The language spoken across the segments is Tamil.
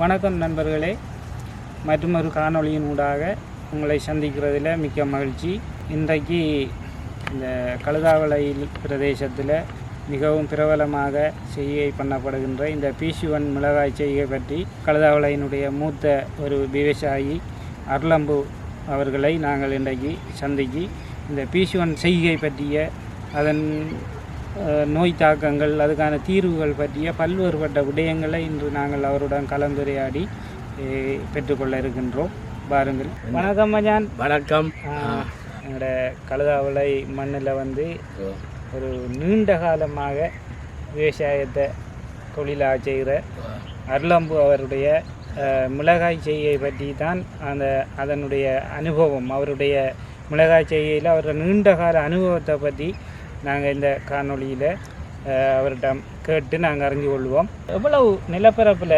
வணக்கம் நண்பர்களே. மற்றொரு காணொளியின் ஊடாக உங்களை சந்திக்கிறதில் மிக்க மகிழ்ச்சி. இன்றைக்கு இந்த கழுதாவளையில் பிரதேசத்தில் மிகவும் பிரபலமாக செய்கை பண்ணப்படுகின்ற இந்த பீசுவன் மிளகாய் செய்கை பற்றி கழுதாவளையினுடைய மூத்த ஒரு விவசாயி அர்லம்பு அவர்களை நாங்கள் இன்றைக்கு சந்திக்கு இந்த பீசுவன் செய்கை பற்றிய அதன் நோய் தாக்கங்கள் அதுக்கான தீர்வுகள் பற்றிய பல்வேறுபட்ட விடயங்களை இன்று நாங்கள் அவருடன் கலந்துரையாடி பெற்றுக்கொள்ள இருக்கின்றோம். பாருங்கள். வணக்கம் மஜான் வணக்கம். எங்களோட கழுதாவளை மண்ணில் வந்து ஒரு நீண்ட காலமாக விவசாயத்தை தொழிலாக செய்கிற அருளம்பு அவருடைய மிளகாய் செய்கை பற்றி தான் அந்த அதனுடைய அனுபவம் அவருடைய மிளகாய் செய்கையில் அவருடைய நீண்ட கால அனுபவத்தை பற்றி நாங்கள் இந்த காணொளியில் அவர்கிட்ட கேட்டு நாங்கள் அறிஞ்சு கொள்வோம். எவ்வளவு நிலப்பரப்பில்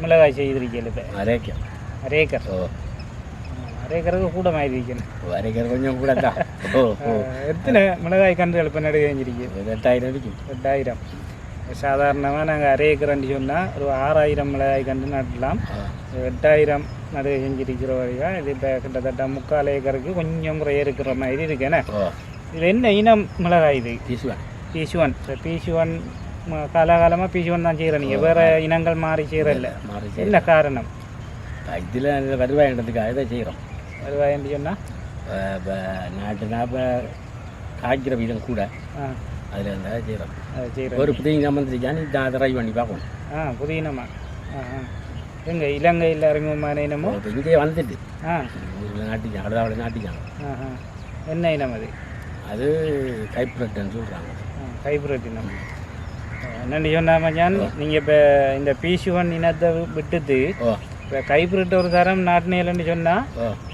மிளகாய் செய்திருக்கீங்க இப்போ? அரைக்கம் அரேக்கர். ஓ. அரேக்கருக்கு கூட மாதிரி இருக்கணும் அரைக்கிற கொஞ்சம் கூட தான் எத்தனை மிளகாய் கன்றுகள் இப்போ நடுக செஞ்சிருக்கீங்க எட்டாயிரம் இருக்கும் எட்டாயிரம். சாதாரணமாக நாங்கள் அரை ஏக்கரன்னு சொன்னால் ஒரு ஆறாயிரம் மிளகாய் கன்று நடலாம். ஆ. எட்டாயிரம் நடுக செஞ்சிருக்கிற வரைக்கும் இது இப்போ கிட்டத்தட்ட முக்கால் ஏக்கருக்கு கொஞ்சம் குறைய இருக்கிற மாதிரி இருக்கேனே ஓ இது என்ன இனம் மிளகாய் இது பீசுவேன் பீசுவன் பீசுவன் காலகாலமாக பீசுவன் தான் செய்கிறேன் நீங்கள் வேறு இனங்கள் மாறி செய்கிறல்ல மாறி என்ன காரணம் இதில் வருவாயின்றதுக்காக இதை செய்கிறோம் வருவாயன்னு சொன்னால் நாட்டுனா இப்போ காய்க்கிற வீதம் கூட ஆ அதில் இருந்தால் செய்கிறோம் அதை செய்கிறேன் ஒரு புதிய சம்பந்திரிக்கான்னு இதை அதை ட்ரை பண்ணி பார்க்கணும் ஆ புதிய இனமா ஆ ஆ எங்க இலங்கையில் அறிமுகமான இனமோ இங்கே வந்துட்டு ஆ நாட்டிச்சான் ஆ ஆ என்ன இனம் அது அது கைப்புரட்டுன்னு சொல்கிறாங்க ஹைப்ரிட் இனம் என்னென்னு சொன்னால் மச்சான் நீங்கள் இப்போ இந்த பீசுவன் இனத்தை விட்டுட்டு ஓ. இப்போ கைப்ரிட் ஒரு தரம் நாட்டினேலன்னு சொன்னால்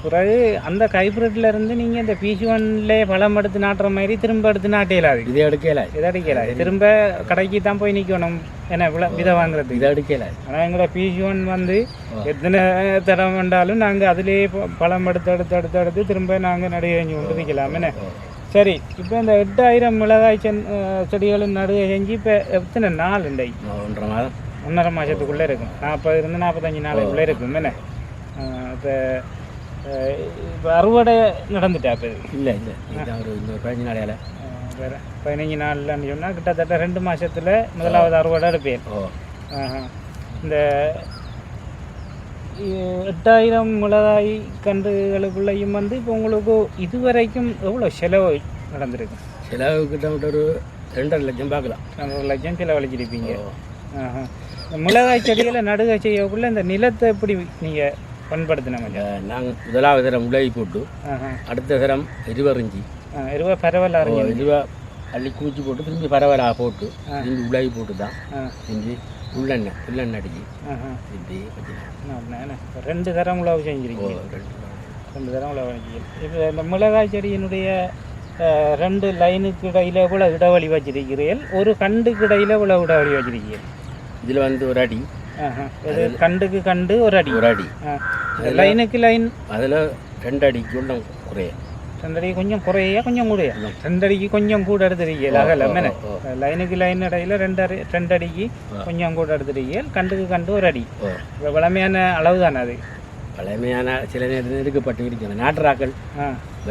பிறகு அந்த கைப்ரிட்ல இருந்து நீங்கள் இந்த பீசுவன்லே பழம் எடுத்து நாட்டுற மாதிரி திரும்ப எடுத்து நாட்டையிலாது. இதை எடுக்கல இதை அடிக்கல திரும்ப கடைக்கு தான் போய் நிற்கணும் என்ன வில விதை வாங்குறதுக்கு. இதை எடுக்கல ஆனால் எங்களை பீசுவன் வந்து எத்தனை தரம் வேண்டாலும் நாங்கள் அதிலே பழம் எடுத்து எடுத்து எடுத்து எடுத்து திரும்ப நாங்கள் நடுகை செஞ்சு கொண்டு நிற்கலாம் என்ன? சரி இப்போ இந்த எட்டாயிரம் மிளகாய் சென் செடிகளும் நடுகை செஞ்சு இப்போ எத்தனை நாள் உண்டை ஒன்றரை மாதம் ஒன்றரை மாதத்துக்குள்ளே இருக்கும். நாற்பது இருந்து நாற்பத்தஞ்சு நாளைக்குள்ளே இருக்கும் என்ன? இப்போ இப்போ அறுவடை நடந்துட்டா இப்போ? இல்லை இல்லை. இதுதான் ஒரு இன்னொரு பதினஞ்சு நாளையால் வேற பதினஞ்சு நாள்லன்னு சொன்னால் கிட்டத்தட்ட ரெண்டு மாசத்துல முதலாவது அறுவடை எடுப்பேன். இந்த எட்டாயிரம் மிளகாய் கன்றுகளுக்குள்ளேயும் வந்து இப்போ உங்களுக்கு இதுவரைக்கும் எவ்வளோ செலவு நடந்திருக்கு? செலவு கிட்டத்தட்ட ஒரு ரெண்டரை லட்சம் பார்க்கலாம். ரெண்டரை லட்சம் செலவழிச்சிருப்பீங்க. இந்த மிளகாய் செடிகளை நடுகை செய்யக்குள்ள இந்த நிலத்தை எப்படி நீங்கள் பண்படுத்தினாங்க அஹ் நாங்க முதலாவது தரம் உலகி போட்டு அடுத்த தரம் இருபது பரவாயில்ல அறிஞ்சு இருவா அள்ளி கூச்சி போட்டு திரும்பி பரவலாக போட்டு திரும்பி உலகி போட்டு தான் ஆ. திரும்பி உள்ளெண்ணெய் உள்ளெண்ணெய் அடிச்சு இப்படி ரெண்டு தரம் உழவு செஞ்சிருக்கீங்க. ரெண்டு தரம். உழவு செஞ்சீங்க இப்போ இந்த மிளகாய் செடியினுடைய ரெண்டு லைனுக்கு இடையில இவ்வளோ இடைவெளி வச்சிருக்கிறீர்கள்? ஒரு கண்டுக்கு இடையில இவ்வளோ இடைவெளி வச்சிருக்கீர்கள் இதில் வந்து ஒரு அடி. இது கண்டுக்கு கண்டு ஒரு அடி. ஒரு அடி. லைனுக்கு லைன். அதில் ரெண்டு அடிக்கு உள்ள ரெண்டடி கொஞ்சம் குறையா கொஞ்சம் கூடயா ரெண்டடிக்கு கொஞ்சம் கூட எடுத்துருக்கீங்க அகலம் என்ன ஓ. லைனுக்கு லைன் இடையில ரெண்டு அடி ரெண்டு அடிக்கு கொஞ்சம் கூட எடுத்துருக்கீங்க கண்டுக்கு கண்டு ஒரு அடி வளமையான அளவு தானே அது பழமையான சில நேரத்தில் இருக்கப்பட்டு இருக்கணும் நாட்டுராக்கள்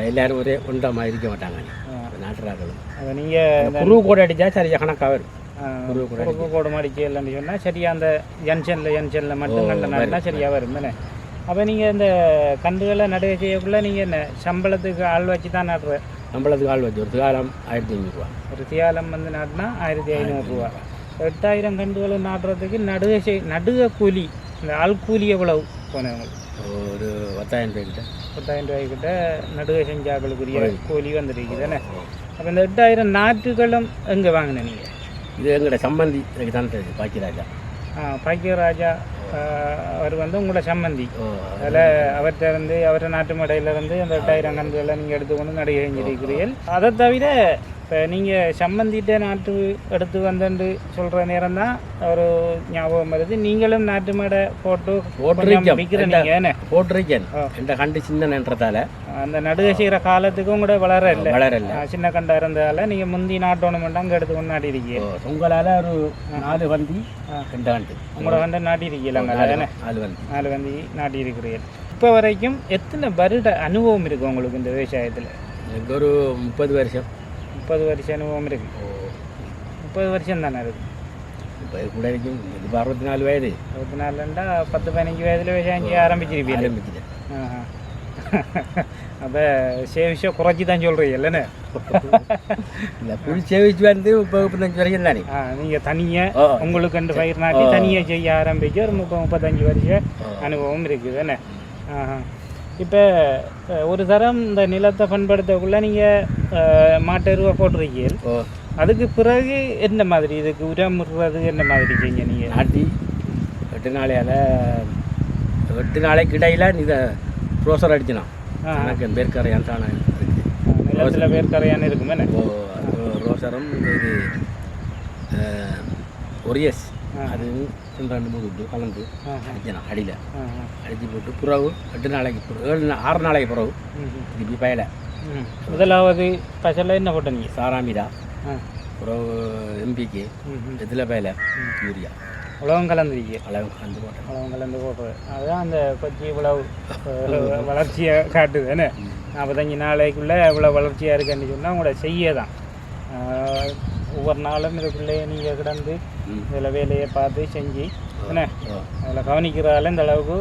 எல்லாரும் ஒரே ஒன்றா மாதிரி இருக்க மாட்டாங்க நாட்டுராக்களும் அதை நீங்கள் குரு கூட அடித்தா சரியா கணக்காக வரும் குருவை கூட மடிச்சு இல்லைன்னு சொன்னால் சரியா அந்த ஜங்ஷனில் ஜங்ஷனில் மட்டும் கண்ட நாடுனா சரியாக வரும் தானே அப்போ நீங்கள் இந்த கண்டுகளை நடுகை செய்யக்குள்ள நீங்கள் என்ன? சம்பளத்துக்கு ஆள் வச்சு தான் நடுற நம்மளதுக்கு ஆள் வச்சு ஒரு காலம் ஆயிரத்தி ஐநூறுரூவா ஒரு தியாலம் வந்து நாட்டினா ஆயிரத்தி ஐநூறுரூவா எட்டாயிரம் கண்டுகளை நாட்டுறதுக்கு நடுகை செய் நடுக கூலி இந்த ஆள் கூலி எவ்வளவு போனவங்களுக்கு ஒரு பத்தாயிரம் ரூபாய் கிட்ட பத்தாயிரம் ரூபாய்க்கிட்ட நடுகை செஞ்சாக்களுக்குரிய கூலி வந்துருக்கு தானே? அப்போ இந்த எட்டாயிரம் நாற்றுகளும் எங்கே வாங்கின நீங்கள் இது எங்களோட சம்பந்தி எனக்கு தான் தெரியுது பாக்கியராஜா. பாக்கியராஜா ஆஹ், அவர் வந்து உங்களோட சம்மந்தி அதில் அவர்கிட்ட இருந்து அவர்கிட்ட நாட்டு மடையில இருந்து அந்த எட்டாயிரம் கன்றுகளை நீங்கள் எடுத்துக்கொண்டு நடிகை செஞ்சிருக்கிறீர்கள் அதை தவிர இப்போ நீங்கள் சம்மந்திட்ட நாட்டு எடுத்து வந்துட்டு சொல்கிற நேரம் தான் ஒரு ஞாபகம் வருது. நீங்களும் நாட்டு மேடை போட்டு போட்டிருக்கேன். ஆ. என்ற கண்டு சின்னன்றதால அந்த நடுக செய்கிற காலத்துக்கும் கூட வளர இல்லை வளரல. சின்ன கண்டா இருந்ததால நீங்கள் முந்தி நாட்டோணும் அங்கே எடுத்து கொண்டாடி இருக்கீங்க உங்களால் ஒரு நாலு ஆ. ரெண்டு வண்டி. உங்களோட வந்து நாட்டி இருக்கீங்களா நாலு வண்டி. நாலு வந்து நாட்டி இருக்கிறீர்கள் இப்போ வரைக்கும் எத்தனை வருட அனுபவம் இருக்குது உங்களுக்கு இந்த விவசாயத்தில்? எனக்கு ஒரு முப்பது வருஷம். முப்பது வருஷம் அனுபவம் இருக்கு முப்பது வருஷம் தானே இருக்கு இப்போ கூட இருக்கும் இப்போ அறுபத்தி நாலு வயது இருபத்தி நாலுண்டா பத்து பதினஞ்சு வயதில் விவசாயம் செய்ய ஆரம்பிச்சிருப்பீங்க ஆரம்பிச்சுட்டேன் அப்போ சேவிஷம் குறைச்சி தான் சொல்கிறீங்க இல்லைன்னு இல்லை புல் சேவிச்சு வந்து இப்போ முப்பத்தஞ்சு வரைக்கும் தானே நீங்கள் தனியாக ஓ. உங்களுக்கு ரெண்டு பயிர் நாட்டி தனியாக செய்ய ஆரம்பிக்க ஒரு முப்பது முப்பத்தஞ்சு வருஷம் ஓ. அனுபவம் இருக்குது தானே இப்போ ஒரு தரம் இந்த நிலத்தை பண்படுத்தக்குள்ளே நீங்கள் மாட்டெருவை போட்டிருக்கீங்க ஓ. அதுக்கு பிறகு என்ன மாதிரி இதுக்கு உரம் விடுறது என்ன மாதிரி செய்ய நீங்கள் நாட்டி எட்டு நாளையால் எட்டு நாளைக்கு இடையில இதை ப்ரோசர் அடிச்சினான் எனக்கு பேர்க்கரையான் தானே நிலத்தில் பேர் கரையான்னு இருக்குமே? ஓ ரோசரும் இது ஒரியஸ் அது ரெண்டு ரெண்டு மூணு விட்டு கலந்து ஆஹா. அடிச்சினான் அடியில். அடித்து போட்டு புறவு எட்டு நாளைக்கு ஏழு ஆறு நாளைக்கு ம்ஹும். திருப்பி பயலை. ம். முதலாவது பசல என்ன போட்ட நீங்கள் சாராமிடா. ஆ. புறவு எம்பிக்கு. இதில் பயலை? யூரியா. உலகம் கலந்துருக்கீங்க. அளவு கலந்து போட்டேன். உலகம் கலந்து போடுறது அதுதான் அந்த கொச்சி இவ்வளவு வளர்ச்சியை காட்டுது என்ன? நாற்பத்தஞ்சு நாளைக்குள்ளே இவ்வளோ வளர்ச்சியாக இருக்குன்னு சொன்னால் உங்களோட செய்ய தான். ஒவ்வொரு நாளும் இதுக்குள்ளே நீங்கள் கிடந்து. இதில் வேலையை பார்த்து செஞ்சு என்ன? அதில் கவனிக்கிறதால இந்த அளவுக்கு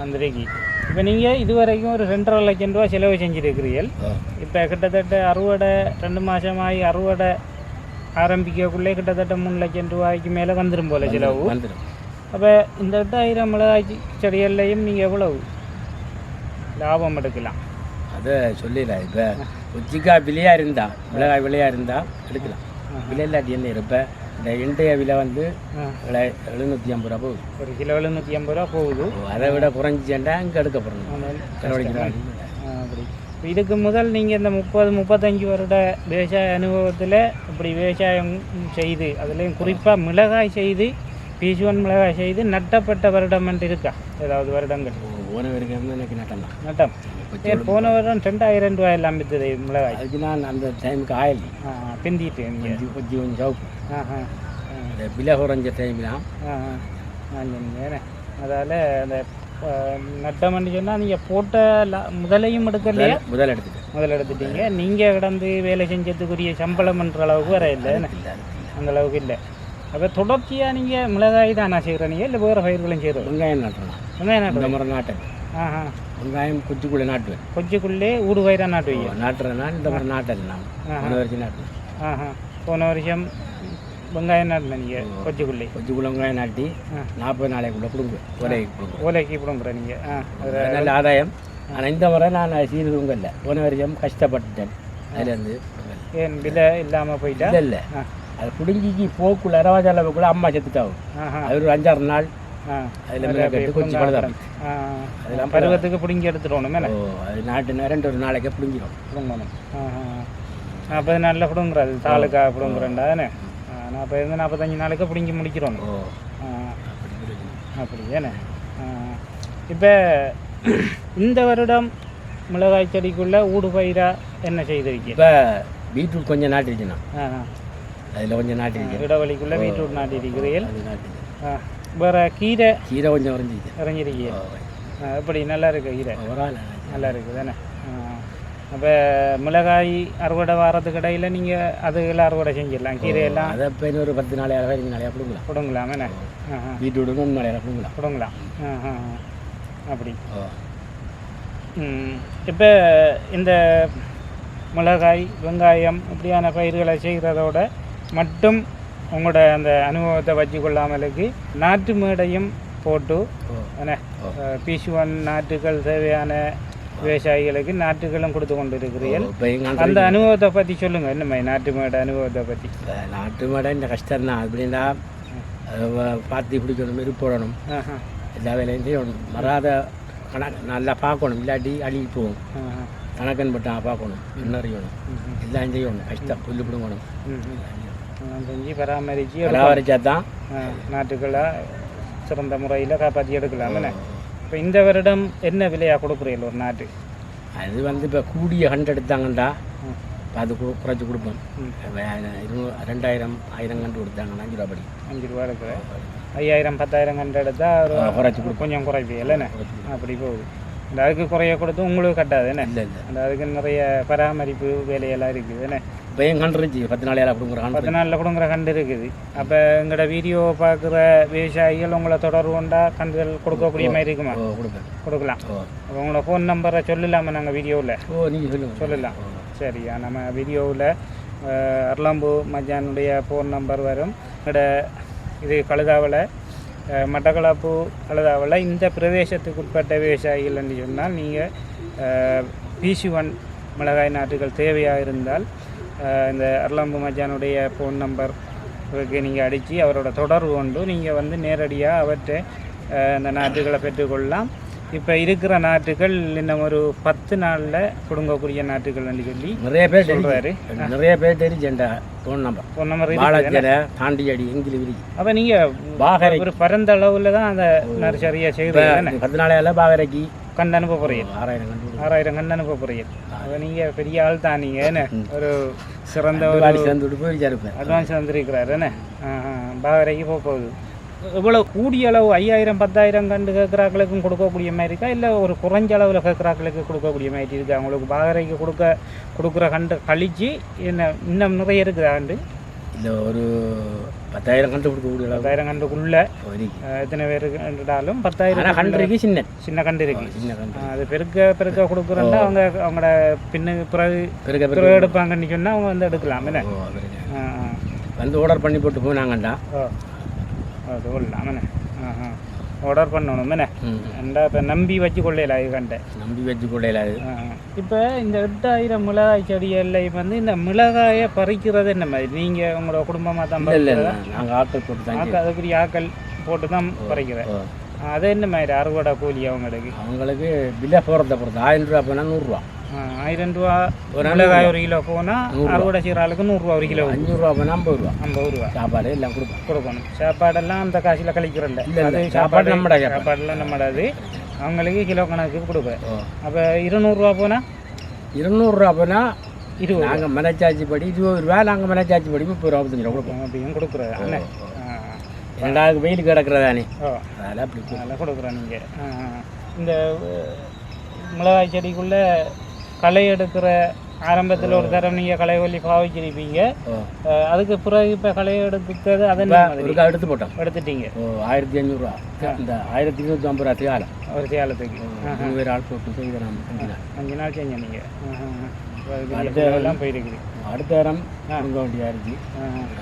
வந்துருக்கு இப்போ நீங்கள் இது வரைக்கும் ஒரு ரெண்டரை லட்சம் ரூபா செலவு செஞ்சுருக்கிறீர்கள். இப்போ கிட்டத்தட்ட அறுவடை ரெண்டு மாதமாகி அறுவடை ஆரம்பிக்கக்குள்ளே கிட்டத்தட்ட மூணு லட்சம் ரூபாய்க்கு மேலே வந்துடும் போல செலவு. அப்போ இந்த எட்டாயிரம் மிளகாய் செடிகள்லையும் நீங்கள் எவ்வளவு லாபம் எடுக்கலாம்? அதை சொல்லல இப்போ உச்சிக்காய் விலையாக இருந்தா மிளகாய் விலையாக இருந்தா எடுக்கலாம். விலை இல்லாட்டி என்ன இப்போ இந்த இன்றைய விலை வந்து எழுநூற்றி ஐம்பது ரூபா போகுது. ஒரு கிலோ எழுநூற்றி ஐம்பது ரூபா போகுது. அதை விட குறைஞ்சிச்சேன்டா இங்கே எடுக்க போகிறோம் அப்படி. இப்ப இதுக்கு முதல் நீங்கள் இந்த முப்பது முப்பத்தஞ்சு வருட விவசாய அனுபவத்தில் இப்படி விவசாயம் செய்து அதுலேயும் குறிப்பாக மிளகாய் செய்து பீசுவன் மிளகாய் செய்து நட்டப்பட்ட வருடம் என்று இருக்கா? ஏதாவது வருடங்கள். ஓன வரைக்கும் எனக்கு நட்டம். ஏன் போன வருடம் ரெண்டாயிரம் ரூபாய் எல்லாம் விற்றுது மிளகாய். அதுக்கு நான் அந்த டைமுக்கு ஆயில். பிந்திட்டு சவுப்பு. ஆஹா அந்த விலை குறைஞ்ச டைம்லாம் சொன்னேன் அதால் அந்த நட்டம்னு சொன்னால் நீங்கள் போட்ட முதலையும் எடுக்கலையா? முதல் எடுத்துட்டு முதல் எடுத்துட்டீங்க. நீங்கள் கிடந்து வேலை செஞ்சதுக்குரிய சம்பளம்ன்ற அளவுக்கு வர இல்லை அந்த அளவுக்கு இல்லை. அப்போ தொடர்ச்சியாக நீங்கள் மிளகாய் தானா செய்கிறீங்க இல்லை வேறு பயிர்களும் செய்கிறோம் வெங்காயம் நாட்டுறேன் வெங்காயம் இந்த நாட்டு முறை நாட்டேன். ஆஹா வெங்காயம் குச்சிக்குள்ளே நாட்டுவேன். கொச்சிக்குள்ளே ஊடு பயிராக நாட்டுவீங்க? நாட்டுறேன்னா இந்த முறை நாட்டல் நான். போன வரைக்கும் நாட்டுவேன் ஆஹா போன வருஷம் வெங்காயம் நாட்டின நீங்கள் கொச்சிக்குள்ளே கொஞ்சம் வெங்காயம் நாட்டி. நாற்பது நாளைக்குள்ள கொடுங்க. ஒரே கொடுங்க. ஓலைக்கு பிடுங்குற நீங்கள் நல்ல ஆதாயம். ஆனால் இந்த முறை நான் சீரதுங்க இல்லை. போன வருஷம் கஷ்டப்பட்டுட்டேன். அதுலேருந்து ஏன் விலை இல்லாமல் போயிட்டா? இல்லை அது பிடுங்கிக்கு போக்குள்ள இரவாஜ் அளவுக்குள்ள அம்மா செத்துட்டாவும். ஆஹா. அது ஒரு அஞ்சாறு நாள் அதில் கொஞ்சம் ஆ, பருவத்துக்கு பிடுங்கி எடுத்துடணும் மேலே? அது நாட்டு ரெண்டு ஒரு நாளைக்கே பிடுங்கிடும் பிடுங்கணும். நாற்பது நாளில் பிடுங்குறது. தாலுக்கா பிடுங்குறேன்டா தானே? நாற்பது இருந்து நாற்பத்தஞ்சு நாளைக்கு பிடுங்கி முடிக்கிறோம். அப்படி தானே? இப்போ இந்த வருடம் மிளகாய் செடிக்குள்ள ஊடு பயிரா என்ன செய்திருக்கீங்க? இப்போ பீட்ரூட் கொஞ்சம் நாட்டிருச்சுண்ணா அதில் கொஞ்சம் நாட்டிருக்கேன். இடவழிக்குள்ள பீட்ரூட் நாட்டிருக்கிறீர்கள். வேற கீரை கீரை கொஞ்சம் உறைஞ்சிச்சு இறங்கிருக்கீங்க எப்படி? நல்லா இருக்கு கீரை? ஒரு நல்லா இருக்குது தானே? அப்போ மிளகாய் அறுவடை வாரத்துக்கு இடையில் நீங்கள் அதுகளை அறுவடை செஞ்சிடலாம். கீரையெல்லாம் அதை இப்போ இன்னொரு பத்து நாளையாக பதினஞ்சு நாளையாக பிடுங்கலாம் பிடுங்கலாம் என்ன ஆஹா பீட்ரூட் மூணு நாளையாக பிடுங்கலாம் பிடுங்கலாம் ஆஹா அப்படி. இப்போ இந்த மிளகாய் வெங்காயம் இப்படியான பயிர்களை செய்கிறதோட மட்டும் உங்களோட அந்த அனுபவத்தை வச்சு கொள்ளாமலுக்கு நாட்டு மேடையும் போட்டு. பீசுவன் நாட்டுகள் தேவையான விவசாயிகளுக்கு நாட்டுகளும் கொடுத்து கொண்டு இருக்கிறீர்கள் அந்த அனுபவத்தை பற்றி சொல்லுங்கள் என்ன மாதிரி நாட்டு மேடை அனுபவத்தை பற்றி நாட்டு மாடை இந்த கஷ்டம் தான். அப்படின்னா பார்த்து பிடிக்கணும் இது போடணும். ஆஹா. எல்லா வேலையும் செய்யணும். மறாத கணக்கு நல்லா பார்க்கணும். இல்லாட்டி அழுகி போகும். தனக்கன் பட்டான் பார்க்கணும். என்ன அறியணும் எல்லாம் செய்யணும். கஷ்டம். புல்லு பிடுங்கணும். செஞ்சு பராமரித்து பராமரிச்சா தான் நாட்டுக்களை சிறந்த முறையில் காப்பாற்றி எடுக்கலாம் என்ன இப்போ இந்த வருடம் என்ன விலையாக கொடுக்குறீங்க ஒரு நாட்டு? அது வந்து இப்போ கூடிய கண்டு எடுத்தாங்கண்டா. அது குறைச்சி கொடுப்போம். இருநூறு ரெண்டாயிரம் ஆயிரம் கண்டு கொடுத்தாங்கன்னா அஞ்சு ரூபா படி. அஞ்சு ரூபா இருக்கிற ஐயாயிரம் பத்தாயிரம் கண்டு எடுத்தா ஒரு குறைச்சி கொடுப்போம். கொஞ்சம் குறைப்பீங்க இல்லைண்ணே அப்படி போகுது. அந்த அதுக்கு குறைய கொடுத்து உங்களுக்கு கட்டாது என்ன? இல்லை இல்லை. அந்த அதுக்கு நிறைய பராமரிப்பு வேலையெல்லாம் இருக்குது என்ன? இப்போ என் கண்டு இருந்துச்சு பத்து நாளையால் அப்படிங்கிற கண்டு பத்து நாளில் கொடுங்குற கண்டு இருக்குது. அப்போ எங்களோட வீடியோ பார்க்குற விவசாயிகள் உங்களை தொடர்பு கொண்டா கண்டுகள் கொடுக்கக்கூடிய மாதிரி இருக்குமா? கொடுக்கலாம். அப்ப உங்களோட ஃபோன் நம்பரை சொல்லலாமா நாங்கள் வீடியோவில் ஓ நீங்கள் சொல்லுங்கள் சொல்லலாம் சரியா நம்ம வீடியோவில் அர்லாம்பூ மச்சானுடைய ஃபோன் நம்பர் வரும். எங்களோட இது கழுதாவில் மட்டக்களப்பு கழுதாவில் இந்த பிரதேசத்துக்கு உட்பட்ட விவசாயிகள் என்று சொன்னால் நீங்கள் பிசி ஒன் மிளகாய் நாட்டுகள் தேவையாக இருந்தால் இந்த அர்லாம்பு மச்சானுடைய ஃபோன் நம்பர் நீங்கள் அடித்து அவரோட தொடர்பு கொண்டு நீங்கள் வந்து நேரடியாக அவற்றை இந்த நாட்டுகளை பெற்றுக்கொள்ளலாம். இப்போ இருக்கிற நாட்டுகள் இன்னும் ஒரு பத்து நாளில் கொடுங்கக்கூடிய நாட்டுகள்னு சொல்லி நிறைய பேர். தெரியும் நிறைய பேர் தெரிஞ்சேன்டா ஃபோன் நம்பர் ஃபோன் நம்பர் தாண்டி அடி எங்கிலி விரி. அப்போ நீங்கள் பாகரை. ஒரு பரந்த அளவில் தான் அதை நர்சரியாக செய்து பத்து நாளையால் பாகரைக்கு கண்டு அனுப்ப ஆறாயிரம் கண்டு. ஆறாயிரம் கண்டு அனுப்ப போகிறீங்க அப்போ நீங்கள் பெரிய ஆள் தான் நீங்கள் என்ன? ஒரு சிறந்த ஒரு அட்வான்ஸ் வந்திருக்கிறாரு என்ன? பாகரைக்கு போக போகுது. இவ்வளோ கூடிய அளவு ஐயாயிரம் பத்தாயிரம் கண்டு கேட்குறாக்களுக்கும் கொடுக்கக்கூடிய மாதிரி இருக்கா? இல்லை ஒரு குறைஞ்ச அளவில் கேட்குறாக்களுக்கு கொடுக்கக்கூடிய மாதிரி இருக்கா? உங்களுக்கு பாகரைக்கு கொடுக்க கொடுக்குற கண்டு கழிச்சு என்ன இன்னும் நிறைய இருக்குதா கண்டு? இல்லை ஒரு பத்தாயிரம் கண்டு கொடுக்க கூடிய பத்தாயிரம் கண்டுக்குள்ளே எத்தனை பேருக்கு கண்டுட்டாலும் பத்தாயிரம் கண்டுக்கு சின்ன சின்ன கண்டு இருக்கு. சின்ன கண்டு அது பெருக்க பெருக்க கொடுக்குறோன்னா அவங்க அவங்களோட பின்னு பிறகு பெருக்க பிறகு எடுப்பாங்கன்னு சொன்னால் அவங்க வந்து எடுக்கலாம் என்ன. வந்து ஆர்டர் பண்ணி போட்டு போனாங்கண்டா. அது என்ன? ஆர்டர் பண்ணணும் என்ன? ரெண்டா இப்போ நம்பி வச்சு கொள்ளையில இது கண்டை. நம்பி வச்சு கொள்ளையில அது இப்போ இந்த எட்டாயிரம் மிளகாய் செடிகளில் வந்து இந்த மிளகாயை பறிக்கிறது என்ன மாதிரி? நீங்கள் உங்களோட குடும்பமாக தான் இல்லை நாங்கள் ஆட்கள் போட்டு தான் ஆக்க அதுக்குரிய ஆக்கள் போட்டு தான் பறிக்கிறேன். அது என்ன மாதிரி அறுவடை கூலி அவங்களுக்கு? அவங்களுக்கு விலை போகிறத பொறுத்து ஆயிரம் ரூபா போனால் நூறுரூவா. ஆயிரம் ரூபா மிளகாய் ஒரு கிலோ போனால் அறுவடை செய்கிற ஆளுக்கு நூறுரூவா ஒரு கிலோ அஞ்சூறுரூவா போனால் ஐம்பது ரூபா ஐம்பது ரூபா சாப்பாடு எல்லாம் கொடுப்போம் கொடுக்கணும் சாப்பாடெல்லாம் அந்த காசில் கழிக்கிறல்ல இல்லை, அது. சாப்பாடு நம்மட சாப்பாடு. சாப்பாடுலாம் நம்மடாது அவங்களுக்கு கிலோ கணக்கு கொடுப்பேன் அப்போ இருநூறுவா போனால் இருநூறுரூவா போனால் இருபது நாங்கள் மனச்சாட்சி படி இருபது ரூபா நாங்கள் மனச்சாட்சி படி முப்பது ரூபா ரூபா கொடுப்போம் அப்படியும் கொடுக்குறது அண்ணே ரெண்டாவது வெயில் கிடக்கிறதானே ஓ அதனால் அப்படி. அதெல்லாம் கொடுக்குறோம் நீங்கள் இந்த மிளகாய் செடிக்குள்ளே களை எடுக்கிற ஆரம்பத்தில் ஒரு தரம் நீங்கள் களை கொல்லி பாவிச்சிருப்பீங்க. அதுக்கு பிறகு இப்போ களை எடுத்தது அதை இப்போ ஒருக்கா எடுத்து போட்டோம். எடுத்துட்டீங்க. ஓ ஆயிரத்தி அஞ்சூறுரூவா இந்த ஆயிரத்தி இருநூற்றி ஐம்பது ரூபா காலம் ஒரு சேலத்துக்கு பேர் ஆள் போட்டு செய்கிறோம் அஞ்சு நாள். அஞ்சு நாள் செஞ்ச நீங்கள் எல்லாம் போயிருக்குது அடுத்த வாரம் கொடுக்க வேண்டியதாக இருக்குது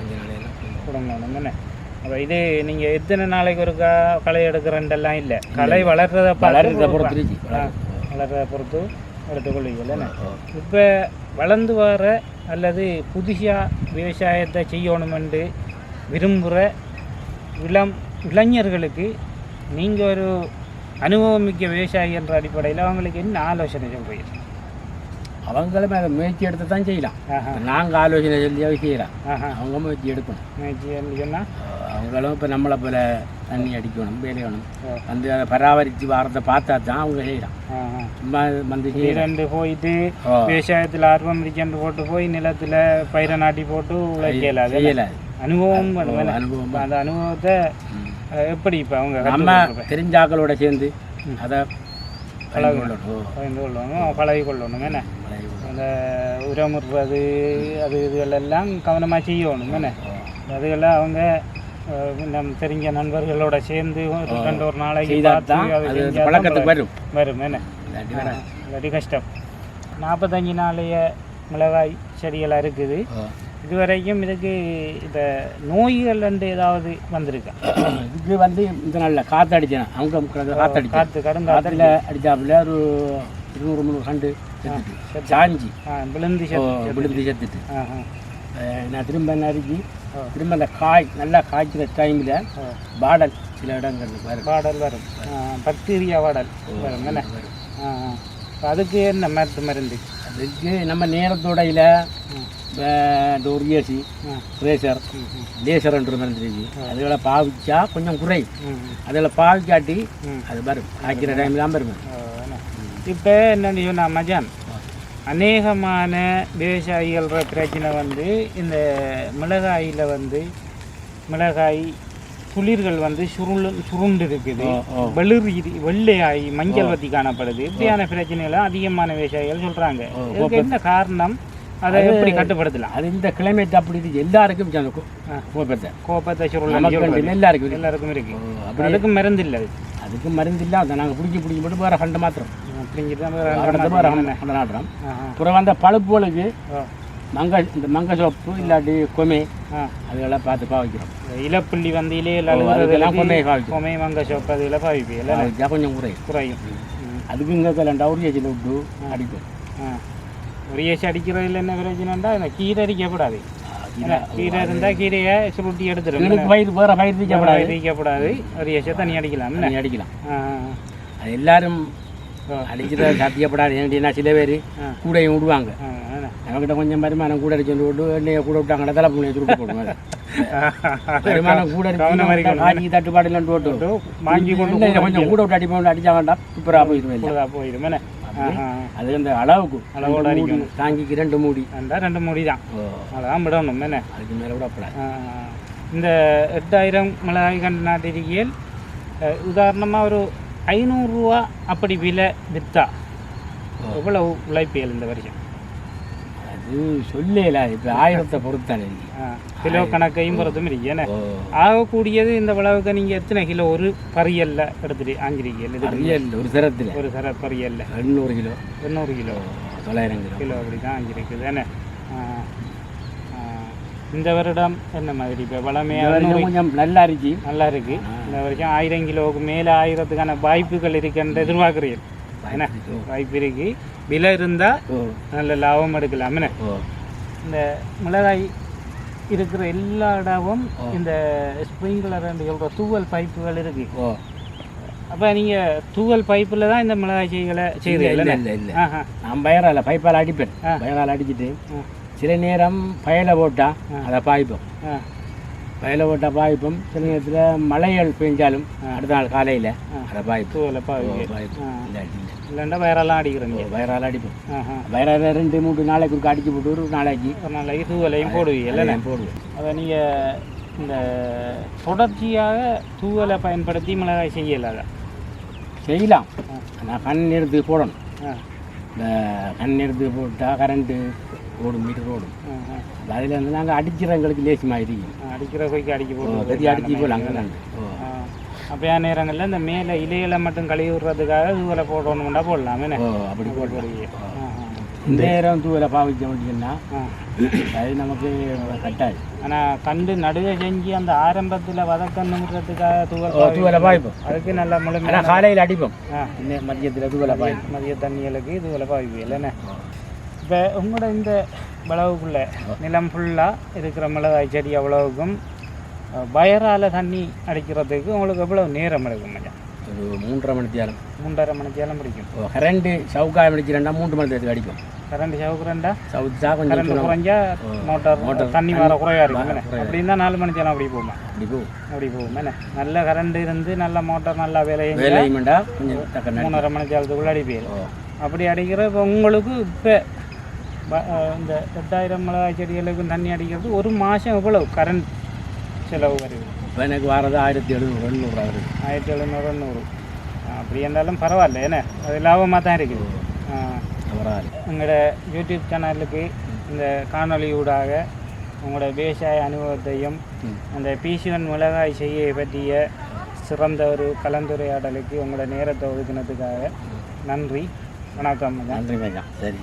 அஞ்சு நாளையெல்லாம் கொடுங்கணும் தானே அப்போ இது நீங்கள் எத்தனை நாளைக்கு ஒருக்கா களை எடுக்கிறேன்டெல்லாம் இல்லை. களை வளர்றதை வளர்றதை பொறுத்து வளர்றதை பொறுத்து. எடுத்துக்கொள்வீங்கல்ல இப்போ வளர்ந்து வர அல்லது புதுசாக விவசாயத்தை செய்யணுமென்று விரும்புகிற இளம் இளைஞர்களுக்கு நீங்கள் ஒரு அனுபவமிக்க விவசாயி என்ற அடிப்படையில் அவங்களுக்கு என்ன ஆலோசனை சொல்கிறீங்க அவங்களும் அதை முயற்சி எடுத்து தான் செய்யலாம். நாங்கள் ஆலோசனை சொல்லியாவே செய்யலாம். ஆஹா. அவங்க முயற்சி எடுக்கணும். முயற்சி சொன்னால் அவங்களும் இப்போ நம்மளை போல தண்ணி அடிக்கணும் வேலையணும். வந்து அதை பராமரித்து வாரத்தை பார்த்தா தான் அவங்க சும்மா வந்து இரண்டு போயிட்டு. விவசாயத்தில் ஆர்வம் இருக்கன்று போட்டு போய் நிலத்தில் பயிரை நாட்டி போட்டு உழைக்கல. அது செய்யலாது அனுபவம்? அனுபவம் அந்த அனுபவத்தை எப்படி இப்போ அவங்க நம்ம தெரிஞ்ச ஆக்களோட சேர்ந்து அதை பழகணும். ஓ, பகிர்ந்து கொள்ளணும். பழகி கொள்ளணும். என்ன? பழகி கொள்ளணும். அந்த உரமுடுறது அது இதுகளெல்லாம் கவனமாக செய்யணும். என்ன? அதுகெல்லாம் அவங்க நம் தெரிஞ்ச நண்பர்களோட சேர்ந்து ரெண்டு ஒரு நாளைக்கு பழக்கத்துக்கு வரும். வரும். என்ன. இல்லாட்டி கஷ்டம். நாற்பத்தஞ்சு நாளைய மிளகாய் செடிகளாக இருக்குது. இதுவரைக்கும் இதுக்கு இந்த நோய்கள் வந்து ஏதாவது வந்திருக்கா? இதுக்கு வந்து இந்த நாளில் காற்று அடிச்சேன்? அவங்க காற்று காற்று கடுங்காற்று காற்றுல அடிச்சாப்புல ஒரு இருநூறு முந்நூறு கண்டு சாஞ்சி. விழுந்து விழுந்து செத்துட்டு. நான் திரும்ப நறுக்கி. திரும்ப அந்த காய் நல்லா காய்க்கிற டைமில் ஓ. பாடல் சில இடங்கள் வரும். வாடல் வரும். பக்டீரியா வாடல் வரும் என்ன. அதுக்கு என்ன மருந்து மருந்து? அதுக்கு நம்ம நேரத்தோடையில் ம், ம், லேசர்ன்ற மாதிரி இருக்கு. அதுகளை பாவிச்சா கொஞ்சம் ம். அதில் பாவிக்காட்டி. அது வரும். காய்க்கிற டைம் தான் வரும். இப்போ என்னன்னு சொன்னா மஜான் அநேகமான விவசாயிகள பிரச்சனை வந்து இந்த மிளகாயில் வந்து மிளகாய் துளிர்கள் வந்து சுருள் சுருண்டு இருக்குது. வெளிர் இது வெள்ளையாகி மஞ்சள் வத்தி காணப்படுது. இப்படியான பிரச்சனைகள் அதிகமான விவசாயிகள் சொல்றாங்க. ஓ, இதுக்கு என்ன காரணம்? அதை எப்படி கட்டுப்படுத்தலாம்? அது இந்த கிளைமேட் அப்படி இருக்கு. எல்லாருக்கும். கோபத்தை. கோபத்தை சுருள் எல்லாருக்கும். எல்லாருக்கும் இருக்கு. ஓ, அப்படி அதுக்கு மருந்து இல்லை. அது அதுக்கு மருந்து இல்லை அதை நாங்கள் பிடிச்சி பிடிச்சி மட்டும் வேறு கண்டு மாத்திரம் அப்படிங்கிறது நாட்டுறோம் ஆஹா. அப்புறம் வந்த பழுப்புகளுக்கு மங்க இந்த மங்க சோப்பு இல்லாட்டி கொமை ஆ. அதுகளெல்லாம் பார்த்து பாவிக்கிறோம். இலப்புள்ளி வந்து இலையில் அதுக்கெல்லாம் கொமையை அழுகுறதுக்கு பாவிக்கிறோம் கொமை மங்க சோப்பு அதில் பாவிப்பீங்க இல்லை பாவிச்சா கொஞ்சம் குறையும். குறையும். அதுக்கு இங்கே கலண்டா ஒரு ஏச்சில் விட்டு அடிக்கும் ஆ. ஒரு ஏசி அடிக்கிறதுல என்ன பிரச்சனைண்டா இந்த கீரை அடிக்கப்படாது கீரை இருந்தால் கீரையை சுருட்டி எடுத்துடும் பயிர் வேறு பயிர் வைக்கப்படாது அடிக்கப்படாது ஒரு ஏசியை தண்ணி அடிக்கலாம் நீ அடிக்கலாம். அது எல்லாரும் அடிக்கிறத சாத்தியப்படாது ஏன்னா சில பேர். கூடையும் விடுவாங்க. நம்மக்கிட்ட கொஞ்சம் வருமானம் கூட அடிச்சு விட்டு எண்ணெயை கூட விட்டாங்க தலை புண்ணியை சுருட்டு போடுவாங்க வருமானம் கூட. காய்ச்சி தட்டுப்பாடு இல்லைன்னு போட்டு வாங்கி கொண்டு கொஞ்சம் கூட விட்டு அடிப்போம் அடிச்சா வேண்டாம் சூப்பராக போயிடுவேன் போயிடும். அது அந்த அளவுக்கு அளவோட மூடி, தாங்கிக்கு ரெண்டு மூடி ரெண்டா ரெண்டு மூடி தான் அதான் விடணும் என்ன அதுக்கு மேலே விடப்படாது இந்த எட்டாயிரம் மிளகாய் கண்டு நாட்டிருக்கையில் உதாரணமாக ஒரு ஐநூறுரூவா அப்படி விலை விற்றா? எவ்வளவு உழைப்பியல் இந்த வருஷம்? அது சொல்லல இப்போ ஆயிரத்தை பொறுத்தானே கிலோ கணக்கையும் பொறுத்தும் இருக்கு. என்ன? ஓ. ஆகக்கூடியது இந்த விளவுக்கு நீங்கள் எத்தனை கிலோ? ஒரு பரியல்ல எடுத்துட்டு ஆஞ்சிருக்கீங்க ஒரு தரத்தில் ஒரு சர பரியல்ல. எண்ணூறு கிலோ. எண்ணூறு கிலோ. தொள்ளாயிரம் கிலோ. கிலோ அப்படி தான் அஞ்சிருக்குது என்ன? ஆ, ஆ. இந்த வருடம் என்ன மாதிரி? இப்போ வளமையாக கொஞ்சம் நல்லா இருக்கு. நல்லா இருக்கு. இந்த வருஷம் ஆயிரம் கிலோவுக்கு மேலே ஆயிரத்துக்கான வாய்ப்புகள் இருக்குன்ற எதிர்பார்க்குறீங்க என்ன? வாய்ப்பு இருக்கு. விலை இருந்தால் நல்ல லாபம் எடுக்கலாம். என்ன? இந்த மிளகாய் இருக்கிற எல்லா இடமும் இந்த ஸ்ப்ரிங்க்லர் சொல்கிற தூவல் பைப்புகள் இருக்கு. அப்போ நீங்கள் தூவல் பைப்பில் தான் இந்த மிளகாய் இல்லை செய்கிறீங்க இல்லை இல்லை நான் பயரால் பைப்பால் அடிப்பேன். பயரால் அடிச்சிட்டு. சில நேரம் பயலை போட்டா அதை பாய்ப்போம். ஆ பயலை போட்டா பாய்ப்போம் சில நேரத்தில் மழைகள் பெஞ்சாலும் அடுத்த நாள் காலையில் அதை இல்லாட்டி இல்லை. இல்லைன்னா வயரெல்லாம் அடிக்கிறீங்க ஓ, பயரால் அடிப்போம் ஆஹா பயரால் ரெண்டு மூணு நாளைக்கு ஒருக்கா அடிச்சு போட்டு ஒரு நாளைக்கு ஒரு நாளைக்கு தூவலையும் போடுவீங்க எல்லாம் போடுவேன் அதை நீங்கள் இந்த தொடர்ச்சியாக தூவலை பயன்படுத்தி மிளகாய் செய்யலாத செய்யலாம் ஆனால் கண் எடுத்து போடணும் இந்த கண் எடுத்து போட்டால் கரண்ட்டு ஓடும் மீட்டர் ஓடும். அதில் வந்து நாங்கள் அடிக்கிறவங்களுக்கு லேசி மாதிரி. அடிக்கிற கொய்க்கு அடிக்க போட்டு பெரிய அடிச்சு போகலாம் ஓ அப்போ நேரங்களில் இந்த மேலே இலையில மட்டும் கழுவி விடுறதுக்காக தூவலை போடணும்னா போடலாம் ஓ அப்படி ஆ, இந்த நேரம் தூவில பாவிக்க முடியும்னா. அது நமக்கு கட்டாது ஆனால் கண்டு நடுவே செஞ்சு அந்த ஆரம்பத்தில் வதக்கணுங்கிறதுக்காக தூவல் தூவலை. பாய்ப்போம் அதுக்கு நல்ல முழுமையான ஆனால் காலையில் அடிப்போம். மதியத்தில் தூவில பாய்ப்போம் மதிய தண்ணிகளுக்கு இதுவில் பாவிப்பீங்க இல்லைண்ணே இப்போ உங்களோட இந்த வளவுக்குள்ள நிலம் ஃபுல்லாக இருக்கிற மிளகாய் செடி அவ்வளவுக்கும் வயரால தண்ணி அடிக்கிறதுக்கு உங்களுக்கு எவ்வளவு நேரம் எடுக்கும் மச்சான்? ஒரு மூன்றரை மணி நேரம். மூன்றரை மணி நேரம் பிடிக்கும். ஓ கரண்ட்டு சவுக்காய் அடிச்சிருந்தா மூன்று மணி நேரத்துக்கு அடிக்கும். கரண்ட் சவுக்குறண்டா சவுத்தா கொஞ்சம் கரண்ட் சுலபம். குறைஞ்சா மோட்டார் மோட்டார் தண்ணி வர குறைவா இருக்கும் என்ன? குறைவா. அப்படி இருந்தால் நாலு மணி நேரம் அப்படி போகுமா? அப்படி போகும். அப்படி போகும் என்ன? நல்ல கரண்ட் இருந்து நல்ல மோட்டார் நல்லா வேலை செஞ்சா வேலையுமெண்டா கொஞ்சம் தக்க நடி மூணரை மணி நேரத்துக்குள்ள அடிப்பீங்க ஓ. அப்படி அடிக்கிற இப்போ உங்களுக்கு இப்போ இந்த எட்டாயிரம் மிளகாய் செடிகளுக்கு தண்ணி அடிக்கிறது ஒரு மாதம் எவ்வளவு கரண்ட் செலவு வருது? இப்போ எனக்கு வரது ஆயிரத்தி எழுநூறு எண்ணூறு வருது ஆயிரத்தி எழுநூறு நூறு அப்படி இருந்தாலும் பரவாயில்ல என்ன? அது லாபமாக தான் இருக்குது எங்களோட யூடியூப் சேனலுக்கு இந்த காணொளி ஊடாக உங்களோட விவசாய அனுபவத்தையும். அந்த பீசிவன் மிளகாய் செய்ய பற்றிய சிறந்த ஒரு கலந்துரையாடலுக்கு உங்களோட நேரத்தை ஒதுக்கினதுக்காக நன்றி. வணக்கம். நன்றி சரி